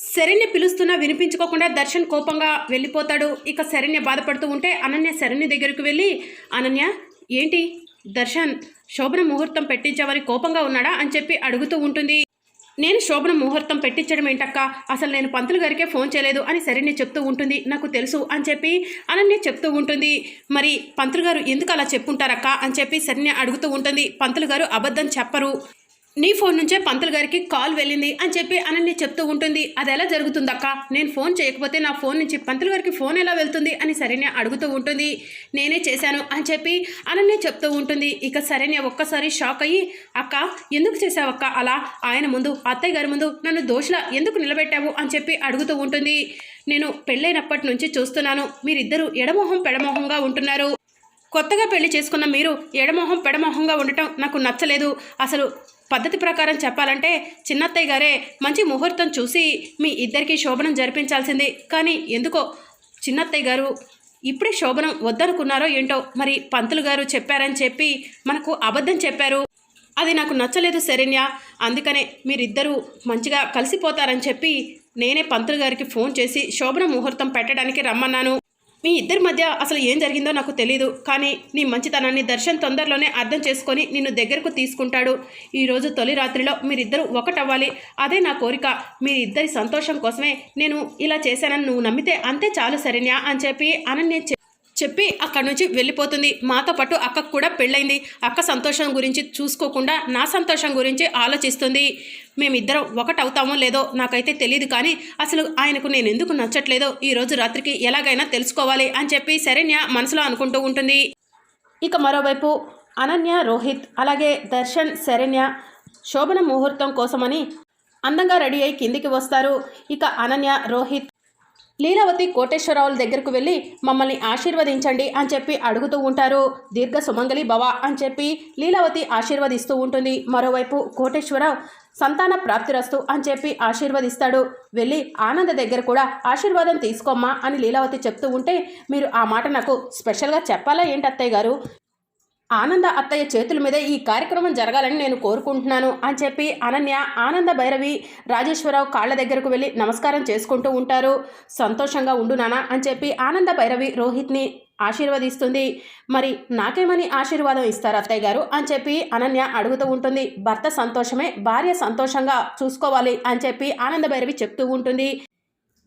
శరణ్య పిలుస్తున్నా వినిపించుకోకుండా దర్శన్ కోపంగా వెళ్ళిపోతాడు. ఇక శరణ్య బాధపడుతూ ఉంటే అనన్య శరణ్య దగ్గరకు వెళ్ళి అనన్య ఏంటి? దర్శన్ శోభన ముహూర్తం పెట్టించేవారి కోపంగా ఉన్నాడా? అని చెప్పి అడుగుతూ ఉంటుంది. నేను శోభన ముహూర్తం పెట్టించడం ఏంటక్క? అసలు నేను పంతులు గారికే ఫోన్ చేయలేదు అని శరణ్య చెప్తూ ఉంటుంది. నాకు తెలుసు అని చెప్పి అనన్య చెప్తూ ఉంటుంది. మరి పంతులు గారు ఎందుకు అలా చెప్పుంటారక్క? అని చెప్పి శరణ్య అడుగుతూ ఉంటుంది. పంతులు గారు అబద్ధం చెప్పరు. నీ ఫోన్ నుంచే పంతులు గారికి కాల్ వెళ్ళింది అని చెప్పి అనన్య చెప్తూ ఉంటుంది. అది ఎలా జరుగుతుందక్క నేను ఫోన్ చేయకపోతే నా ఫోన్ నుంచి పంతులు గారికి ఫోన్ ఎలా వెళ్తుంది అని సరైన అడుగుతూ ఉంటుంది. నేనే చేశాను అని చెప్పి అనన్య చెప్తూ ఉంటుంది. ఇక సరైన ఒక్కసారి షాక్ అయ్యి అక్క ఎందుకు చేసావక్క అలా? ఆయన ముందు అత్తయ్య గారి ముందు నన్ను దోషులా ఎందుకు నిలబెట్టావు అని చెప్పి అడుగుతూ ఉంటుంది. నేను పెళ్ళైనప్పటి నుంచి చూస్తున్నాను. మీరిద్దరూ ఎడమొహం పెడమొహంగా ఉంటున్నారు. కొత్తగా పెళ్ళి చేసుకున్న మీరు ఎడమొహం పెడమొహంగా ఉండటం నాకు నచ్చలేదు. అసలు పద్ధతి ప్రకారం చెప్పాలంటే చిన్నత్తయ్య గారే మంచి ముహూర్తం చూసి మీ ఇద్దరికి శోభనం జరిపించాల్సింది. కానీ ఎందుకో చిన్నత్తయ్య గారు ఇప్పుడే శోభనం వద్దనుకున్నారో ఏంటో మరి పంతులు గారు చెప్పారని చెప్పి మనకు అబద్ధం చెప్పారు. అది నాకు నచ్చలేదు శరణ్య. అందుకనే మీరిద్దరూ మంచిగా కలిసిపోతారని చెప్పి నేనే పంతులు గారికి ఫోన్ చేసి శోభన ముహూర్తం పెట్టడానికి రమ్మన్నాను. మీ ఇద్దరి మధ్య అసలు ఏం జరిగిందో నాకు తెలియదు కానీ నీ మంచితనాన్ని దర్శన్ తొందరలోనే అర్థం చేసుకొని నిన్ను దగ్గరకు తీసుకుంటాడు. ఈరోజు తొలి రాత్రిలో మీరిద్దరూ ఒకటవ్వాలి. అదే నా కోరిక. మీరిద్దరి సంతోషం కోసమే నేను ఇలా చేశానని నువ్వు నమ్మితే అంతే చాలు సరేనా అని చెప్పి అనన్య చెప్పి అక్కడి నుంచి వెళ్ళిపోతుంది. మాతో పాటు అక్కకు కూడా పెళ్ళైంది. అక్క సంతోషం గురించి చూసుకోకుండా నా సంతోషం గురించి ఆలోచిస్తుంది. మేమిద్దరం ఒకటవుతామో లేదో నాకైతే తెలియదు కానీ అసలు ఆయనకు నేను ఎందుకు నచ్చట్లేదో ఈరోజు రాత్రికి ఎలాగైనా తెలుసుకోవాలి అని చెప్పి శరణ్య మనసులో అనుకుంటూ ఉంటుంది. ఇక మరోవైపు అనన్య రోహిత్ అలాగే దర్శన్ శరణ్య శోభన ముహూర్తం కోసమని అందంగా రెడీ అయి కిందికి వస్తారు. ఇక అనన్య రోహిత్ లీలావతి కోటేశ్వరరావుల దగ్గరకు వెళ్ళి మమ్మల్ని ఆశీర్వదించండి అని చెప్పి అడుగుతూ ఉంటారు. దీర్ఘ సుమంగళి భవ అని చెప్పి లీలావతి ఆశీర్వదిస్తూ ఉంటుంది. మరోవైపు కోటేశ్వరరావు సంతాన ప్రాప్తిరస్తు అని చెప్పి ఆశీర్వదిస్తాడు. వెళ్ళి ఆనంద దగ్గర కూడా ఆశీర్వాదం తీసుకోమ్మా అని లీలావతి చెప్తూ ఉంటే మీరు ఆ మాట నాకు స్పెషల్గా చెప్పాలా ఏంటి అత్తయ్య గారు? ఆనంద అత్తయ్య చేతుల మీద ఈ కార్యక్రమం జరగాలని నేను కోరుకుంటున్నాను అని చెప్పి అనన్య ఆనంద భైరవి రాజేశ్వరరావు కాళ్ళ దగ్గరకు వెళ్ళి నమస్కారం చేసుకుంటూ ఉంటారు. సంతోషంగా ఉండు నానా అని చెప్పి ఆనంద భైరవి రోహిత్ని ఆశీర్వదిస్తుంది. మరి నాకేమని ఆశీర్వాదం ఇస్తారు అత్తయ్య గారు అని చెప్పి అనన్య అడుగుతూ ఉంటుంది. భర్త సంతోషమే భార్య సంతోషంగా చూసుకోవాలి అని చెప్పి ఆనంద భైరవి చెప్తూ ఉంటుంది.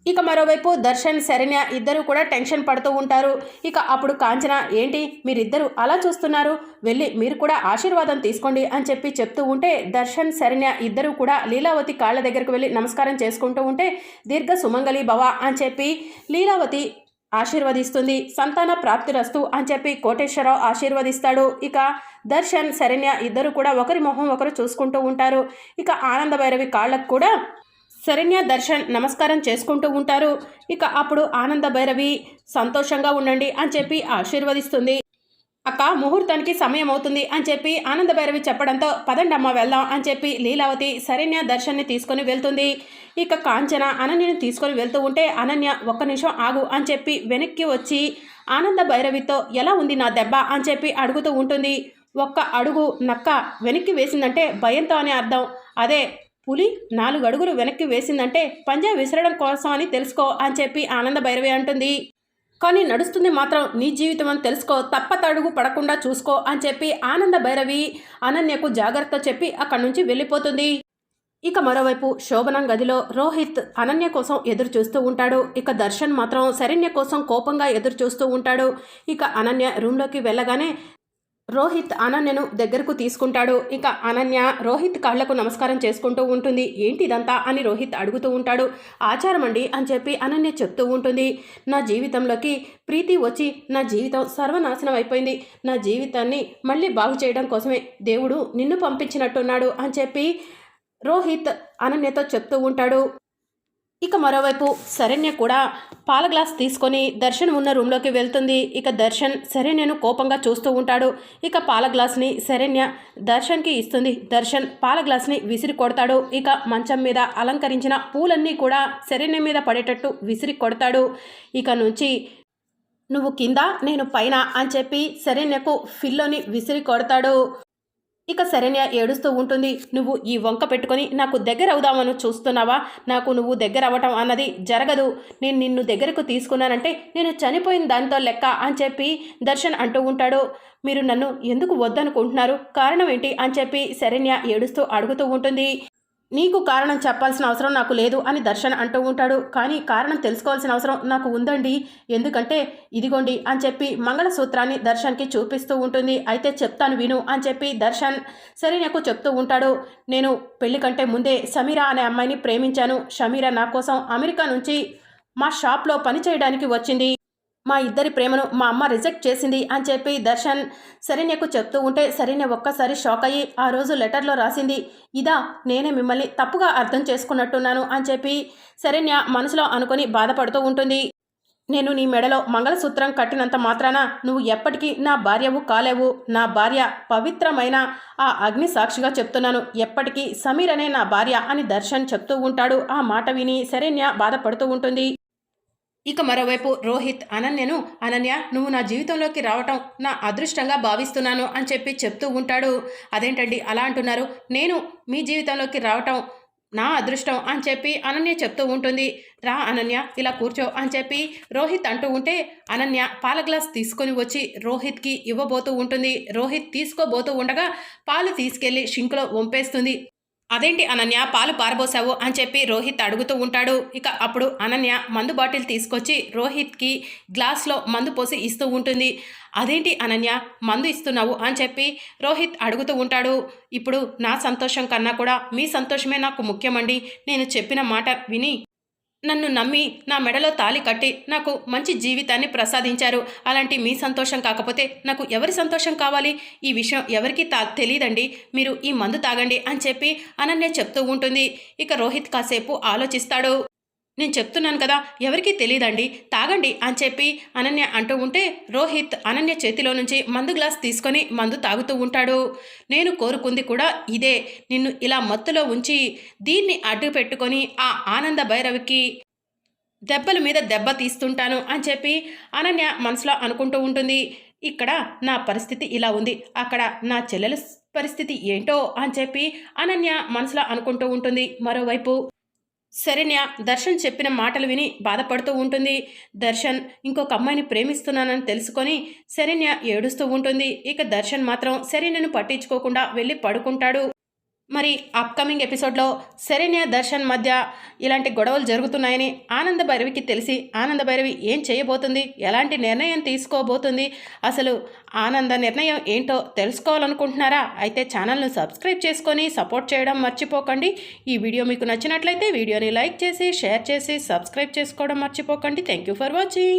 ఇక మరోవైపు దర్శన్ శరణ్య ఇద్దరు కూడా టెన్షన్ పడుతూ ఉంటారు. ఇక అప్పుడు కాంచన ఏంటి? మీరిద్దరు అలా చూస్తున్నారు? వెళ్ళి మీరు కూడా ఆశీర్వాదం తీసుకోండి అని చెప్పి చెప్తూ ఉంటే దర్శన్ శరణ్య ఇద్దరు కూడా లీలావతి కాళ్ళ దగ్గరకు వెళ్ళి నమస్కారం చేసుకుంటూ ఉంటే దీర్ఘ సుమంగళి భవ అని చెప్పి లీలావతి ఆశీర్వదిస్తుంది. సంతాన ప్రాప్తిరస్తు అని చెప్పి కోటేశ్వరరావు ఆశీర్వదిస్తాడు. ఇక దర్శన్ శరణ్య ఇద్దరు కూడా ఒకరి మొహం ఒకరు చూసుకుంటూ ఉంటారు. ఇక ఆనంద భైరవి కాళ్ళకు కూడా శరణ్య దర్శన్ నమస్కారం చేసుకుంటూ ఉంటారు. ఇక అప్పుడు ఆనంద భైరవి సంతోషంగా ఉండండి అని చెప్పి ఆశీర్వదిస్తుంది. అక్క ముహూర్తానికి సమయం అవుతుంది అని చెప్పి ఆనంద భైరవి చెప్పడంతో పదండి అమ్మ వెళ్దాం అని చెప్పి లీలావతి శరణ్య దర్శన్ని తీసుకొని వెళ్తుంది. ఇక కాంచన అనన్యని తీసుకొని వెళ్తూ ఉంటే అనన్య ఒక్క నిమిషం ఆగు అని చెప్పి వెనక్కి వచ్చి ఆనంద భైరవితో ఎలా ఉంది నా దెబ్బ? అని చెప్పి అడుగుతూ ఉంటుంది. ఒక్క అడుగు నక్క వెనక్కి వేసిందంటే భయంతో అని అర్థం. అదే పులి నాలుగు అడుగులు వెనక్కి వేసిందంటే పంజా విసరడం కోసం అని తెలుసుకో అని చెప్పి ఆనంద భైరవి అంటుంది. కానీ నడుస్తుంది మాత్రం నీ జీవితం అని తెలుసుకో తప్పతడుగు పడకుండా చూసుకో అని చెప్పి ఆనంద భైరవి అనన్యకు జాగ్రత్త చెప్పి అక్కడి నుంచి వెళ్ళిపోతుంది. ఇక మరోవైపు శోభనం గదిలో రోహిత్ అనన్య కోసం ఎదురు చూస్తూ ఉంటాడు. ఇక దర్శన్ మాత్రం శరణ్య కోసం కోపంగా ఎదురు చూస్తూ ఉంటాడు. ఇక అనన్య రూమ్లోకి వెళ్ళగానే రోహిత్ అనన్యను దగ్గరకు తీసుకుంటాడు. ఇక అనన్య రోహిత్ కాళ్ళకు నమస్కారం చేసుకుంటూ ఉంటుంది. ఏంటి ఇదంతా అని రోహిత్ అడుగుతూ ఉంటాడు. ఆచారం అండి అని చెప్పి అనన్య చెప్తూ ఉంటుంది. నా జీవితంలోకి ప్రీతి వచ్చి నా జీవితం సర్వనాశనం అయిపోయింది. నా జీవితాన్ని మళ్ళీ బాగు చేయడం కోసమే దేవుడు నిన్ను పంపించినట్టున్నాడు అని చెప్పి రోహిత్ అనన్యతో చెప్తూ ఉంటాడు. ఇక మరోవైపు శరణ్య కూడా పాల గ్లాస్ తీసుకొని దర్శన్ ఉన్న రూమ్లోకి వెళ్తుంది. ఇక దర్శన్ శరణ్యను కోపంగా చూస్తూ ఉంటాడు. ఇక పాల గ్లాస్ని శరణ్య దర్శన్కి ఇస్తుంది. దర్శన్ పాల గ్లాస్ని విసిరి కొడతాడు. ఇక మంచం మీద అలంకరించిన పూలన్నీ కూడా శరణ్య మీద పడేటట్టు విసిరి కొడతాడు. ఇక నుంచి నువ్వు కింద నేను పైన అని చెప్పి శరణ్యకు ఫిల్లోని విసిరి కొడతాడు. ఇక శరణ్య ఏడుస్తూ ఉంటుంది నువ్వు ఈ వంక పెట్టుకొని నాకు దగ్గర అవుదామని చూస్తున్నావా? నాకు నువ్వు దగ్గర అవ్వటం అన్నది జరగదు. నేను నిన్ను దగ్గరకు తీసుకున్నానంటే నేను చనిపోయిన దాంతో లెక్క అని చెప్పి దర్శన్ అంటూ ఉంటాడు. మీరు నన్ను ఎందుకు వద్దనుకుంటున్నారు? కారణం ఏంటి? అని చెప్పి శరణ్య ఏడుస్తూ అడుగుతూ ఉంటుంది. నీకు కారణం చెప్పాల్సిన అవసరం నాకు లేదు అని దర్శన్ అంటూ ఉంటాడు. కానీ కారణం తెలుసుకోవాల్సిన అవసరం నాకు ఉందండి. ఎందుకంటే ఇదిగోండి అని చెప్పి మంగళసూత్రాన్ని దర్శన్కి చూపిస్తూ ఉంటుంది. అయితే చెప్తాను విను అని చెప్పి దర్శన్ సరే నాకు చెప్తూ ఉంటాడు. నేను పెళ్ళి కంటే ముందే సమీరా అనే అమ్మాయిని ప్రేమించాను. షమీరా నా కోసం అమెరికా నుంచి మా షాప్లో పని చేయడానికి వచ్చింది. మా ఇద్దరి ప్రేమను మా అమ్మ రిజెక్ట్ చేసింది అని చెప్పి దర్శన్ శరణ్యకు చెప్తూ ఉంటే శరణ్య ఒక్కసారి షాక్ అయ్యి ఆ రోజు లెటర్లో రాసింది ఇదా నేనే మిమ్మల్ని తప్పుగా అర్థం చేసుకున్నట్టున్నాను అని చెప్పి శరణ్య మనసులో అనుకొని బాధపడుతూ ఉంటుంది. నేను నీ మెడలో మంగళసూత్రం కట్టినంత మాత్రాన నువ్వు ఎప్పటికీ నా భార్యవు కాలేవు. నా భార్య పవిత్రమైన ఆ అగ్ని సాక్షిగా చెప్తున్నాను. ఎప్పటికీ సమీర్ అనే నా భార్య అని దర్శన్ చెప్తూ ఉంటాడు. ఆ మాట విని శరణ్య బాధపడుతూ ఉంటుంది. ఇక మరోవైపు రోహిత్ అనన్యను అనన్య నువ్వు నా జీవితంలోకి రావటం నా అదృష్టంగా భావిస్తున్నాను అని చెప్పి చెప్తూ ఉంటాడు. అదేంటండి అలా అంటున్నారు? నేను మీ జీవితంలోకి రావటం నా అదృష్టం అని చెప్పి అనన్య చెప్తూ ఉంటుంది. రా అనన్య ఇలా కూర్చో అని చెప్పి రోహిత్ అంటూ ఉంటే అనన్య పాల గ్లాస్ తీసుకొని వచ్చి రోహిత్కి ఇవ్వబోతూ ఉంటుంది. రోహిత్ తీసుకోబోతూ ఉండగా పాలు తీసుకెళ్ళి షింకులో వంపేస్తుంది. అదేంటి అనన్య పాలు పారబోసావు అని చెప్పి రోహిత్ అడుగుతూ ఉంటాడు. ఇక అప్పుడు అనన్య మందు బాటిల్ తీసుకొచ్చి రోహిత్కి గ్లాస్లో మందు పోసి ఇస్తూ ఉంటుంది. అదేంటి అనన్య మందు ఇస్తున్నావు అని చెప్పి రోహిత్ అడుగుతూ ఉంటాడు. ఇప్పుడు నా సంతోషం కన్నా కూడా మీ సంతోషమే నాకు ముఖ్యమండి. నేను చెప్పిన మాట విని నన్ను నమ్మి నా మెడలో తాలి కట్టి నాకు మంచి జీవితాన్ని ప్రసాదించారు. అలాంటి మీ సంతోషం కాకపోతే నాకు ఎవరి సంతోషం కావాలి? ఈ విషయం ఎవరికి తా తెలియదండి. మీరు ఈ మందు తాగండి అని చెప్పి అనన్య చెప్తూ ఉంటుంది. ఇక రోహిత్ కాసేపు ఆలోచిస్తాడు. నేను చెప్తున్నాను కదా ఎవరికీ తెలియదండి తాగండి అని చెప్పి అనన్య అంటూ ఉంటే రోహిత్ అనన్య చేతిలో నుంచి మందు గ్లాస్ తీసుకొని మందు తాగుతూ ఉంటాడు. నేను కోరుకుంది కూడా ఇదే. నిన్ను ఇలా మత్తులో ఉంచి దీన్ని అడ్డు పెట్టుకొని ఆ ఆనంద భైరవికి దెబ్బల మీద దెబ్బ తీస్తుంటాను అని చెప్పి అనన్య మనసులో అనుకుంటూ ఉంటుంది. ఇక్కడ నా పరిస్థితి ఇలా ఉంది. అక్కడ నా చెల్లెల పరిస్థితి ఏంటో అని చెప్పి అనన్య మనసులో అనుకుంటూ ఉంటుంది. మరోవైపు శరణ్య దర్శన్ చెప్పిన మాటలు విని బాధపడుతూ ఉంటుంది. దర్శన్ ఇంకొక అమ్మాయిని ప్రేమిస్తున్నానని తెలుసుకొని శరణ్య ఏడుస్తూ ఉంటుంది. ఇక దర్శన్ మాత్రం శరణ్యను పట్టించుకోకుండా వెళ్ళి పడుకుంటాడు. మరి అప్కమింగ్ ఎపిసోడ్లో శరణ్య దర్శన్ మధ్య ఇలాంటి గొడవలు జరుగుతున్నాయని ఆనంద భైరవికి తెలిసి ఆనంద భైరవి ఏం చేయబోతుంది? ఎలాంటి నిర్ణయం తీసుకోబోతుంది? అసలు ఆనంద నిర్ణయం ఏంటో తెలుసుకోవాలనుకుంటున్నారా? అయితే ఛానల్ను సబ్స్క్రైబ్ చేసుకొని సపోర్ట్ చేయడం మర్చిపోకండి. ఈ వీడియో మీకు నచ్చినట్లయితే వీడియోని లైక్ చేసి షేర్ చేసి సబ్స్క్రైబ్ చేసుకోవడం మర్చిపోకండి. Thank you for watching